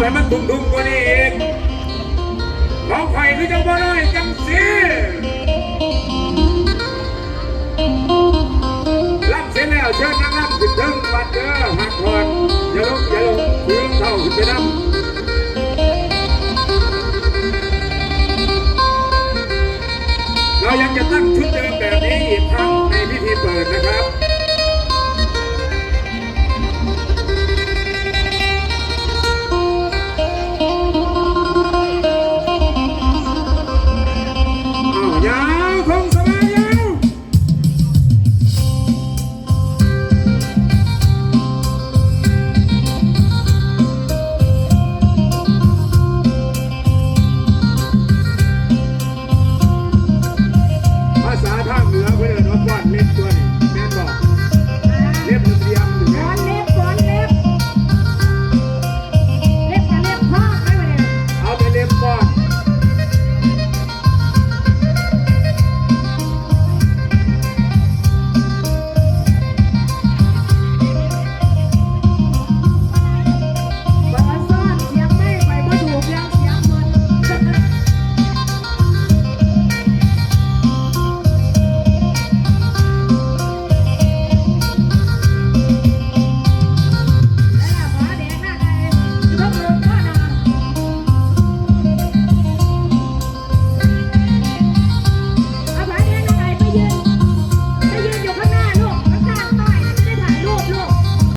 ให้มันดุ่มดุมกว่านี้อีกร้องไห้คือเจ้าบ่ได้จังสิรับเสร็จแล้วเชิญนักรับถึงถึงวัดเด้อหักหอนอย่าลงอย่าลงถึอเท่าถึดไปนัเรายังจะตั้งชุดเดิมแบบนี้อีกครั้งในพิธีเปิดนะครับ